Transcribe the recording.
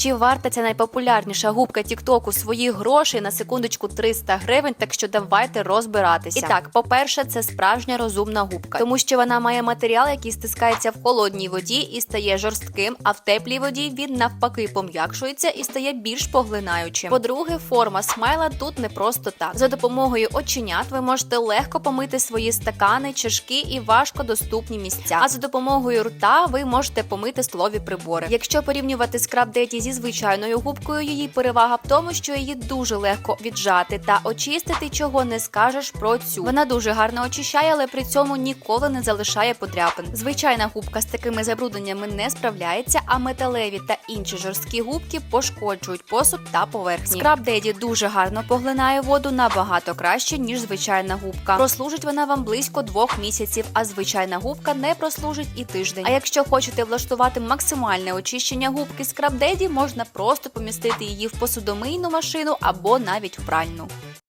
Чи варта ця найпопулярніша губка Тіктоку своїх грошей на секундочку 300 гривень? Так що давайте розбиратися. І так, по-перше, це справжня розумна губка, тому що вона має матеріал, який стискається в холодній воді і стає жорстким, а в теплій воді він навпаки пом'якшується і стає більш поглинаючим. По-друге, форма смайла тут не просто так. За допомогою оченят ви можете легко помити свої стакани, чашки і важко доступні місця. А за допомогою рта ви можете помити столові прибори. Якщо порівнювати скраб Деті зі звичайною губкою, її перевага в тому, що її дуже легко віджати та очистити, чого не скажеш про цю. Вона дуже гарно очищає, але при цьому ніколи не залишає подряпин. Звичайна губка з такими забрудненнями не справляється, а металеві та інші жорсткі губки пошкоджують посуд та поверхні. Скраб Деді дуже гарно поглинає воду набагато краще, ніж звичайна губка. Прослужить вона вам близько двох місяців, а звичайна губка не прослужить і тиждень. А якщо хочете влаштувати максимальне очищення губки Скраб Деді, можна просто помістити її в посудомийну машину або навіть в пральну.